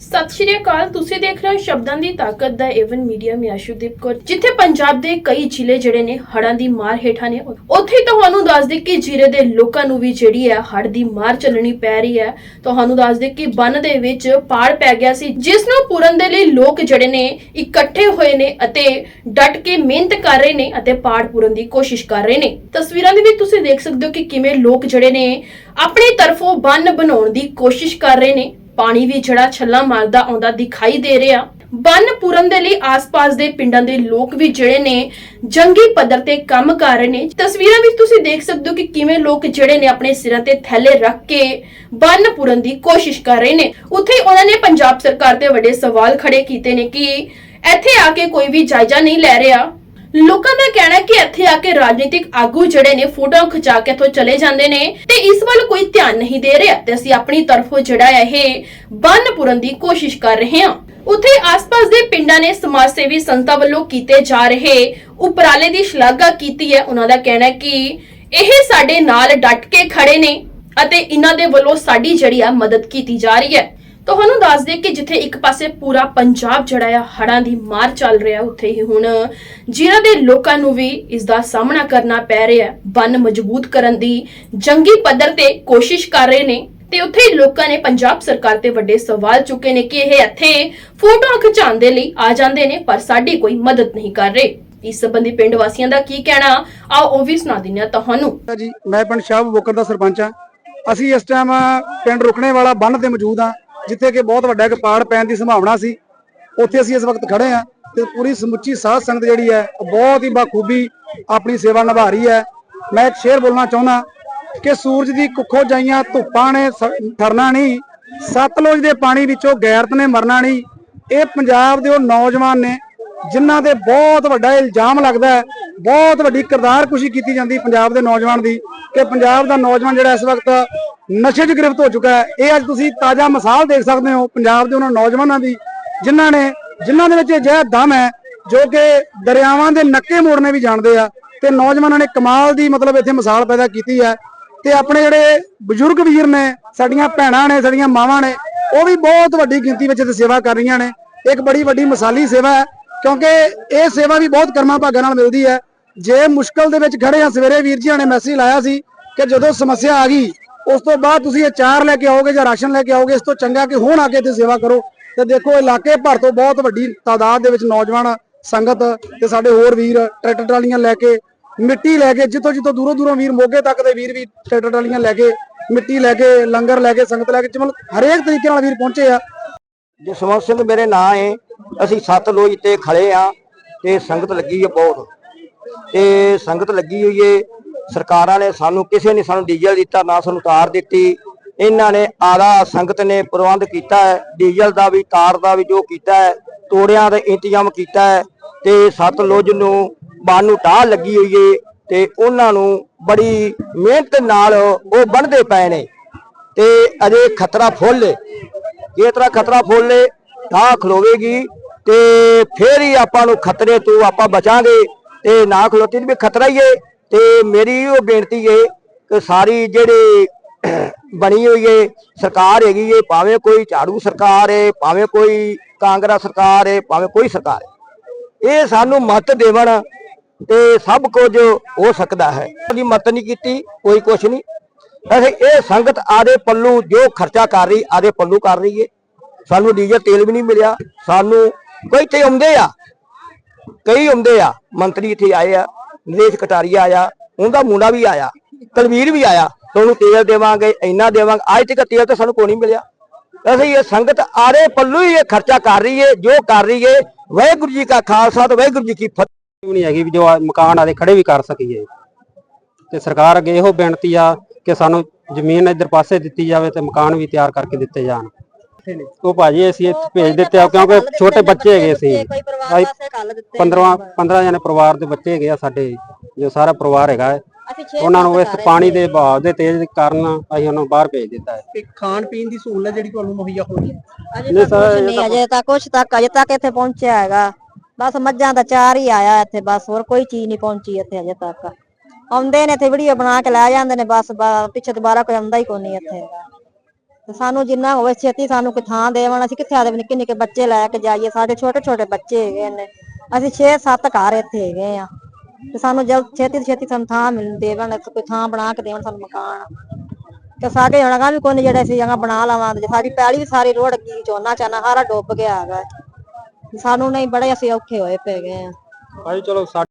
ਸਤਿ ਸ਼੍ਰੀ ਅਕਾਲ, ਤੁਸੀਂ ਦੇਖ ਰਹੇ ਹੋ ਸ਼ਬਦਾਂ ਦੀ ਤਾਕਤ ਦਾ ਏਵਨ ਮੀਡੀਆ, ਮੈਂ ਆਸ਼ੂਦੀਪ ਕੌਰ। ਜਿੱਥੇ ਪੰਜਾਬ ਦੇ ਕਈ ਜ਼ਿਲ੍ਹੇ ਜਿਹੜੇ ਨੇ ਹੜ੍ਹਾਂ ਦੀ ਮਾਰ ਹੇਠਾਂ ਨੇ, ਉੱਥੇ ਤੁਹਾਨੂੰ ਦੱਸ ਦੇ ਕਿ ਜ਼ਿਲ੍ਹੇ ਦੇ ਲੋਕਾਂ ਨੂੰ ਵੀ ਜਿਹੜੀ ਹੈ ਹੜ੍ਹ ਦੀ ਮਾਰ ਚੱਲਣੀ ਪੈ ਰਹੀ ਹੈ। ਤੁਹਾਨੂੰ ਦੱਸ ਦੇ ਕਿ ਬੰਨ ਦੇ ਵਿੱਚ ਪਾੜ ਪੈ ਗਿਆ ਸੀ, ਜਿਸ ਨੂੰ ਪੂਰਨ ਦੇ ਲਈ ਲੋਕ ਜਿਹੜੇ ਨੇ ਇਕੱਠੇ ਹੋਏ ਨੇ ਅਤੇ ਡਟ ਕੇ ਮਿਹਨਤ ਕਰ ਰਹੇ ਨੇ ਅਤੇ ਪਾੜ ਪੂਰਨ ਦੀ ਕੋਸ਼ਿਸ਼ ਕਰ ਰਹੇ ਨੇ। ਤਸਵੀਰਾਂ ਦੇ ਵਿੱਚ ਤੁਸੀਂ ਦੇਖ ਸਕਦੇ ਹੋ ਕਿ ਕਿਵੇਂ ਲੋਕ ਜਿਹੜੇ ਨੇ ਆਪਣੀ ਤਰਫੋਂ ਬੰਨ ਬਣਾਉਣ ਦੀ ਕੋਸ਼ਿਸ਼ ਕਰ ਰਹੇ ਨੇ। ਪਾਣੀ ਵੀ ਜਿਹੜਾ ਛੱਲਾ ਮਾਰਦਾ ਆਉਂਦਾ ਦਿਖਾਈ ਦੇ ਰਿਹਾ। ਬੰਨ ਪੂਰਨ ਦੇ ਲਈ ਆਸ-ਪਾਸ ਦੇ ਪਿੰਡਾਂ ਦੇ ਲੋਕ ਵੀ ਜਿਹੜੇ ਨੇ ਜੰਗੀ ਪੱਧਰ ਤੇ ਕੰਮ ਕਰ ਰਹੇ ਨੇ। ਤਸਵੀਰਾਂ ਵਿੱਚ ਤੁਸੀਂ ਦੇਖ ਸਕਦੇ ਹੋ ਕਿ ਕਿਵੇਂ ਲੋਕ ਜਿਹੜੇ ਨੇ ਆਪਣੇ ਸਿਰਾਂ ਤੇ ਥੈਲੇ ਰੱਖ ਕੇ ਬੰਨ ਪੂਰਨ ਦੀ ਕੋਸ਼ਿਸ਼ ਕਰ ਰਹੇ ਨੇ। ਉੱਥੇ ਉਹਨਾਂ ਨੇ ਪੰਜਾਬ ਸਰਕਾਰ ਤੇ ਵੱਡੇ ਸਵਾਲ ਖੜੇ ਕੀਤੇ ਨੇ ਕਿ ਇੱਥੇ ਆ ਕੇ ਕੋਈ ਵੀ ਜਾਇਜ਼ਾ ਨਹੀਂ ਲੈ ਰਿਹਾ। ਲੋਕਾਂ ਦਾ ਕਹਿਣਾ ਹੈ ਕਿ ਇੱਥੇ ਆ ਕੇ ਰਾਜਨੀਤਿਕ ਆਗੂ ਜਿਹੜੇ ਨੇ ਫੋਟੋਆਂ ਖਿਚਾ ਕੇ ਇੱਥੋਂ ਚਲੇ ਜਾਂਦੇ ਨੇ ਤੇ ਇਸ ਵੱਲ ਕੋਈ ਧਿਆਨ ਨਹੀਂ ਦੇ ਰਿਹਾ ਤੇ ਅਸੀਂ ਆਪਣੀ ਤਰਫੋਂ ਜਿਹੜਾ ਹੈ ਇਹ ਬੰਨ ਪੂਰਨ ਦੀ ਕੋਸ਼ਿਸ਼ ਕਰ ਰਹੇ ਹਾਂ। ਉੱਥੇ ਆਸ-ਪਾਸ ਦੇ ਪਿੰਡਾਂ ਨੇ ਸਮਾਜ ਸੇਵੀ ਸੰਸਥਾ ਵੱਲੋਂ ਕੀਤੇ ਜਾ ਰਹੇ ਉਪਰਾਲੇ ਦੀ ਸ਼ਲਾਘਾ ਕੀਤੀ ਹੈ। ਉਹਨਾਂ ਦਾ ਕਹਿਣਾ ਹੈ ਕਿ ਇਹ ਸਾਡੇ ਨਾਲ ਡਟ ਕੇ ਖੜੇ ਨੇ ਅਤੇ ਇਹਨਾਂ ਦੇ ਵੱਲੋਂ ਸਾਡੀ ਜਿਹੜੀ ਆ ਮਦਦ ਕੀਤੀ ਜਾ ਰਹੀ ਹੈ। ਤੁਹਾਨੂੰ ਦੱਸ ਦੇ ਕਿ ਜਿੱਥੇ ਇੱਕ ਪਾਸੇ ਪੂਰਾ ਪੰਜਾਬ ਜਿਹੜਾ ਆ, ਹੜ੍ਹਾਂ ਦੀ ਮਾਰ ਚੱਲ ਰਿਹਾ ਉੱਥੇ ਹੀ ਹੁਣ ਜ਼ਿਲ੍ਹਾ ਦੇ ਲੋਕਾਂ ਨੂੰ ਵੀ ਇਸ ਦਾ ਸਾਹਮਣਾ ਕਰਨਾ ਪੈ ਰਿਹਾ ਹੈ, ਬੰਨ ਮਜ਼ਬੂਤ ਕਰਨ ਦੀ ਜੰਗੀ ਪੱਧਰ ਤੇ ਕੋਸ਼ਿਸ਼ ਕਰ ਰਹੇ ਨੇ ਤੇ ਉੱਥੇ ਲੋਕਾਂ ਨੇ ਪੰਜਾਬ ਸਰਕਾਰ ਤੇ ਵੱਡੇ ਸਵਾਲ ਚੁੱਕੇ ਨੇ ਕਿ ਇਹ ਇੱਥੇ ਫੋਟੋਆਂ ਖਿਚਾਉਣ ਦੇ ਲਈ ਆ ਜਾਂਦੇ ਨੇ, ਪਰ ਸਾਡੀ ਕੋਈ ਮਦਦ ਨਹੀਂ ਕਰ ਰਹੇ। ਇਸ ਸੰਬੰਧੀ ਪਿੰਡ ਵਾਸੀਆਂ ਦਾ ਕੀ ਕਹਿਣਾ? ਆਓ ਉਹ ਵੀ ਸੁਣਾ ਦਿੰਦੇ ਹਾਂ ਤੁਹਾਨੂੰ। ਜੀ, ਮੈਂ ਪਿੰਡ ਸ਼ਾਹਬ ਬੋਕਰ ਦਾ ਸਰਪੰਚ ਹਾਂ। ਅਸੀਂ ਇਸ ਟਾਈਮ ਪਿੰਡ ਰੁਕਣੇ ਵਾਲਾ ਬੰਨ ਤੇ ਮੌਜੂਦ ਆ ਜਿੱਥੇ ਕਿ ਬਹੁਤ ਵੱਡਾ ਇੱਕ ਪਾੜ ਪੈਣ ਦੀ ਸੰਭਾਵਨਾ ਸੀ, ਉੱਥੇ ਅਸੀਂ ਇਸ ਵਕਤ ਖੜੇ ਹਾਂ ਤੇ ਪੂਰੀ ਸਮੁੱਚੀ ਸਾਧ ਸੰਗਤ ਜਿਹੜੀ ਹੈ, ਉਹ ਬਹੁਤ ਹੀ ਬਾਖੂਬੀ ਆਪਣੀ ਸੇਵਾ ਨਿਭਾ ਰਹੀ ਹੈ। ਮੈਂ ਇੱਕ ਸ਼ੇਰ ਬੋਲਣਾ ਚਾਹੁੰਦਾ ਕਿ ਸੂਰਜ ਦੀ ਕੁੱਖੋਂ ਜਾਈਆਂ ਧੁੱਪਾਂ ਨੇ ਸ- ਠਰਨਾ ਨਹੀਂ, ਸਤਲੁਜ ਦੇ ਪਾਣੀ ਵਿੱਚੋਂ ਗੈਰਤ ਨੇ ਮਰਨਾ ਨਹੀਂ, ਇਹ ਪੰਜਾਬ ਦੇ ਉਹ ਨੌਜਵਾਨ ਨੇ ਜਿਨ੍ਹਾਂ ਤੇ ਬਹੁਤ ਵੱਡਾ ਇਲਜ਼ਾਮ ਲੱਗਦਾ ਹੈ, ਬਹੁਤ ਵੱਡੀ ਕਿਰਦਾਰਕੁਸ਼ੀ ਕੀਤੀ ਜਾਂਦੀ ਪੰਜਾਬ ਦੇ ਨੌਜਵਾਨ ਦੀ ਕਿ ਪੰਜਾਬ ਦਾ ਨੌਜਵਾਨ ਜਿਹੜਾ ਇਸ ਵਕਤ ਨਸ਼ੇ 'ਚ ਗ੍ਰਿਫਤ ਹੋ ਚੁੱਕਾ ਹੈ। ਇਹ ਅੱਜ ਤੁਸੀਂ ਤਾਜ਼ਾ ਮਿਸਾਲ ਦੇਖ ਸਕਦੇ ਹੋ ਪੰਜਾਬ ਦੇ ਉਹਨਾਂ ਨੌਜਵਾਨਾਂ ਦੀ, ਜਿਨ੍ਹਾਂ ਨੇ, ਜਿਨ੍ਹਾਂ ਦੇ ਵਿੱਚ ਅਜਿਹਾ ਦਮ ਹੈ ਜੋ ਕਿ ਦਰਿਆਵਾਂ ਦੇ ਨੱਕੇ ਮੋੜਨੇ ਵੀ ਜਾਣਦੇ ਆ ਤੇ ਨੌਜਵਾਨਾਂ ਨੇ ਕਮਾਲ ਦੀ ਮਤਲਬ ਇੱਥੇ ਮਿਸਾਲ ਪੈਦਾ ਕੀਤੀ ਹੈ ਤੇ ਆਪਣੇ ਜਿਹੜੇ ਬਜ਼ੁਰਗ ਵੀਰ ਨੇ, ਸਾਡੀਆਂ ਭੈਣਾਂ ਨੇ, ਸਾਡੀਆਂ ਮਾਵਾਂ ਨੇ, ਉਹ ਵੀ ਬਹੁਤ ਵੱਡੀ ਗਿਣਤੀ ਵਿੱਚ ਇੱਥੇ ਸੇਵਾ ਕਰ ਰਹੀਆਂ ਨੇ। ਇੱਕ ਬੜੀ ਵੱਡੀ ਮਿਸਾਲੀ ਸੇਵਾ ਹੈ। ਕਿਉਂਕਿ ਇਹ ਸੇਵਾ ਵੀ ਬਹੁਤ ਕਰਮਾਂ ਭਾਗਾਂ ਨਾਲ ਮਿਲਦੀ ਹੈ। ਜੇ ਮੁਸ਼ਕਲ ਦੇ ਵਿੱਚ ਖੜੇ ਆ, ਸਵੇਰੇ ਵੀਰ ਜੀ ਨੇ ਮੈਸੇਜ ਲਾਇਆ ਸੀ ਕਿ ਜਦੋਂ ਸਮੱਸਿਆ ਆ ਗਈ, ਉਸ ਤੋਂ ਬਾਅਦ ਤੁਸੀਂ ਇਹ ਚਾਰ ਲੈ ਕੇ ਆਓਗੇ ਜਾਂ ਰਾਸ਼ਨ ਲੈ ਕੇ ਆਓਗੇ, ਇਸ ਤੋਂ ਚੰਗਾ ਕਿ ਹੁਣ ਆ ਕੇ ਇੱਥੇ ਸੇਵਾ ਕਰੋ। ਤੇ ਦੇਖੋ, ਇਲਾਕੇ ਭਰ ਤੋਂ ਬਹੁਤ ਵੱਡੀ ਤਾਦਾਦ ਦੇ ਵਿੱਚ ਨੌਜਵਾਨ ਸੰਗਤ ਤੇ ਸਾਡੇ ਹੋਰ ਵੀਰ ਟਰੈਕਟਰ ਟਰਾਲੀਆਂ ਲੈ ਕੇ ਮਿੱਟੀ ਲੈ ਕੇ, ਜਿੱਥੋਂ ਜਿੱਥੋਂ ਦੂਰੋਂ ਦੂਰੋਂ ਵੀਰ ਮੋਗੇ ਤੱਕ ਦੇ ਵੀਰ ਵੀ ਟਰੈਕਟਰ ਟਰਾਲੀਆਂ ਲੈ ਕੇ, ਮਿੱਟੀ ਲੈ ਕੇ, ਲੰਗਰ ਲੈ ਕੇ, ਸੰਗਤ ਲੈ ਕੇ ਮਤਲਬ ਹਰੇਕ ਤਰੀਕੇ ਨਾਲ ਵੀਰ ਪਹੁੰਚੇ ਆ। ਜਸਵੰਤ ਸਿੰਘ ਮੇਰੇ ਨਾਂ ਏ। ਅਸੀਂ ਸੱਤ ਲੋਜ ਤੇ ਖੜੇ ਆ ਤੇ ਸੰਗਤ ਲੱਗੀ ਹੈ ਬਹੁਤ। ਤੇ ਸੰਗਤ ਲੱਗੀ ਹੋਈ ਏ। ਸਰਕਾਰਾਂ ਨੇ ਸਾਨੂੰ ਕਿਸੇ ਨੇ ਸਾਨੂੰ ਡੀਜ਼ਲ ਦਿੱਤਾ, ਨਾ ਸਾਨੂੰ ਤਾਰ ਦਿੱਤੀ। ਇਹਨਾਂ ਨੇ ਆਲਾ ਸੰਗਤ ਨੇ ਪ੍ਰਬੰਧ ਕੀਤਾ ਹੈ। ਡੀਜ਼ਲ ਦਾ ਵੀ, ਤਾਰ ਦਾ ਵੀ ਜੋ ਕੀਤਾ ਹੈ, ਤੋੜਿਆਂ ਦਾ ਇੰਤਜ਼ਾਮ ਕੀਤਾ ਹੈ। ਤੇ ਸੱਤ ਲੋਜ ਨੂੰ ਬਾਨ ਨੂੰ ਟਾਹ ਲੱਗੀ ਹੋਈ ਏ ਤੇ ਉਹਨਾਂ ਨੂੰ ਬੜੀ ਮਿਹਨਤ ਨਾਲ ਉਹ ਬਣਦੇ ਪਏ ਨੇ। ਤੇ ਅਜੇ ਖਤਰਾ ਫੁੱਲ ਏ। ਜੇ ਤਰ੍ਹਾਂ ਖਤਰਾ ਫੋਲੇ ਤਾਂ ਖਲੋਵੇਗੀ। ਤੇ ਫੇਰ ਹੀ ਆਪਾਂ ਨੂੰ ਖਤਰੇ ਤੋਂ ਆਪਾਂ ਬਚਾਂਗੇ ਤੇ ਨਾ ਖਲੋਤੀ ਵੀ ਖਤਰਾ ਹੀ ਏ। ਤੇ ਮੇਰੀ ਉਹ ਬੇਨਤੀ ਏ ਕਿ ਸਾਰੀ ਜਿਹੜੇ ਬਣੀ ਹੋਈ ਏ, ਸਰਕਾਰ ਹੈਗੀ ਏ, ਭਾਵੇਂ ਕੋਈ ਝਾੜੂ ਸਰਕਾਰ ਏ, ਭਾਵੇਂ ਕੋਈ ਕਾਂਗਰਸ ਸਰਕਾਰ ਏ, ਭਾਵੇਂ ਕੋਈ ਸਰਕਾਰ ਏ। ਇਹ ਸਾਨੂੰ ਮਤ ਦੇਵਣ ਤੇ ਸਭ ਕੁਝ ਹੋ ਸਕਦਾ ਹੈ। ਉਹਦੀ ਮਤ ਨਹੀਂ ਕੀਤੀ, ਕੋਈ ਕੁਛ ਨਹੀਂ। ਅਸੀਂ ਇਹ ਸੰਗਤ ਆਦੇ ਪੱਲੂ ਜੋ ਖਰਚਾ ਕਰ ਰਹੀ, ਆਦੇ ਪੱਲੂ ਕਰ ਰਹੀ ਏ। ਸਾਨੂੰ ਡੀਜ਼ਲ, ਤੇਲ ਵੀ ਨਹੀਂ ਮਿਲਿਆ। ਸਾਨੂੰ ਕੋਈ ਤੇ ਆਉਂਦੇ ਆ? ਕਈ ਆਉਂਦੇ ਆ। ਮੰਤਰੀ ਇੱਥੇ ਆਏ ਆ ਨਰੇਸ਼ ਕਟਾਰੀਆ ਆਇਆ, ਉਹਦਾ ਮੁੰਡਾ ਵੀ ਆਇਆ, ਤਲਵੀਰ ਵੀ ਆਇਆ, ਤੁਹਾਨੂੰ ਤੇਲ ਦੇਵਾਂਗੇ, ਇੰਨਾ ਦੇਵਾਂਗੇ, ਅੱਜ ਤੱਕ ਤੇਲ ਤਾਂ ਸਾਨੂੰ ਕੋਈ ਨਹੀਂ ਮਿਲਿਆ। ਅਸੀਂ ਇਹ ਸੰਗਤ ਆਰੇ ਪੱਲੂ ਹੀ ਇਹ ਖਰਚਾ ਕਰ ਰਹੀ ਹੈ ਜੋ ਕਰ ਰਹੀ ਏ, ਵਾਹਿਗੁਰੂ ਜੀ ਕਾ ਖਾਲਸਾ ਤੇ ਵਾਹਿਗੁਰੂ ਜੀ ਕੀ ਫਤਿਹ। ਵੀ ਨਹੀਂ ਹੈਗੀ ਵੀ ਜੋ ਮਕਾਨ ਆਦੇ ਖੜੇ ਵੀ ਕਰ ਸਕੀਏ। ਤੇ ਸਰਕਾਰ ਅੱਗੇ ਇਹੋ ਬੇਨਤੀ ਆ ਕਿ ਸਾਨੂੰ ਜ਼ਮੀਨ ਇੱਧਰ ਪਾਸੇ ਦਿੱਤੀ ਜਾਵੇ ਤੇ ਮਕਾਨ ਵੀ ਤਿਆਰ ਕਰਕੇ ਦਿੱਤੇ ਜਾਣ। ਉਹ ਭਾਜੀ ਅਸੀਂ ਇੱਥੇ ਭੇਜ ਦਿੱਤੇ ਆ ਕਿਉਂਕਿ ਛੋਟੇ ਬੱਚੇ ਹੈਗੇ ਸੀ। ਕੋਈ ਪਰਿਵਾਰ ਵਾਸਤੇ ਕੱਲ ਦਿੱਤੇ 15 15 ਜਣੇ ਪਰਿਵਾਰ ਦੇ ਬੱਚੇ ਹੈਗੇ ਆ ਸਾਡੇ ਜੋ ਸਾਰਾ ਪਰਿਵਾਰ ਹੈਗਾ ਉਹਨਾਂ ਨੂੰ ਇਸ ਪਾਣੀ ਦੇ ਬਹਾਅ ਦੇ ਤੇਜ਼ ਕਾਰਨ ਅਸੀਂ ਉਹਨਾਂ ਨੂੰ ਬਾਹਰ ਭੇਜ ਦਿੱਤਾ ਹੈ। ਤੇ ਖਾਣ ਪੀਣ ਦੀ ਸਹੂਲਤ ਜਿਹੜੀ ਤੁਹਾਨੂੰ ਮੁਹੱਈਆ ਹੋਈ ਹੈ? ਅਜੇ ਨਹੀਂ ਤੱਕ ਨਹੀਂ ਅਜੇ ਤੱਕ ਕੁਛ ਤੱਕ ਅਜੇ ਤੱਕ ਇੱਥੇ ਪਹੁੰਚਿਆ ਹੈਗਾ। ਬਸ ਮੱਝਾਂ ਦਾ ਚਾਰ ਹੀ ਆਇਆ ਇੱਥੇ ਬਸ ਹੋਰ ਕੋਈ ਚੀਜ਼ ਨਹੀਂ ਪਹੁੰਚੀ ਇੱਥੇ ਅਜੇ ਤੱਕ। ਆਉਂਦੇ ਨੇ ਇੱਥੇ ਵੀਡੀਓ ਬਣਾ ਕੇ ਲੈ ਜਾਂਦੇ ਨੇ ਬਸ ਪਿੱਛੇ ਦੁਬਾਰਾ ਕੋਈ ਆਉਂਦਾ ਹੀ ਕੋਈ ਨਹੀਂ ਇੱਥੇ। ਤੇ ਸਾਨੂੰ ਜਿੰਨਾ ਹੋਵੇ ਛੇਤੀ ਸਾਨੂੰ ਕੋਈ ਥਾਂ ਦੇਵਣ ਅਸੀਂ ਕਿੱਥੇ ਆਦੇ ਨਿੱਕੇ ਨਿੱਕੇ ਬੱਚੇ ਲੈ ਕੇ ਜਾਈਏ, ਸਾਡੇ ਛੋਟੇ ਛੋਟੇ ਬੱਚੇ ਹੈਗੇ ਨੇ, ਅਸੀਂ 6-7 ਘਰ ਇੱਥੇ ਹੈਗੇ ਆ। ਤੇ ਸਾਨੂੰ ਜਦ ਛੇਤੀ ਤੋਂ ਛੇਤੀ ਸਾਨੂੰ ਥਾਂ ਮਿਲ ਦੇਵਣ ਕੋਈ ਥਾਂ ਬਣਾ ਕੇ ਦੇਵਣ ਸਾਨੂੰ ਮਕਾਨ। ਤੇ ਸਾਡੇ ਜਣਗਾ ਵੀ ਕੋਈ ਨੀ, ਜਿਹੜੇ ਅਸੀਂ ਜਗ੍ਹਾ ਬਣਾ ਲਵਾਂਗੇ ਸਾਡੀ ਪੈਲੀ ਵੀ ਸਾਰੀ ਰੋੜ ਗਈ, ਝੋਨਾ ਚਾਨਾ ਸਾਰਾ ਡੁੱਬ ਗਿਆ ਹੈਗਾ। ਸਾਨੂੰ ਨਹੀਂ ਬੜੇ ਅਸੀਂ ਔਖੇ ਹੋਏ ਪਏ ਗਏ ਆ। ਭਾਈ ਚਲੋ ਸਾਡੇ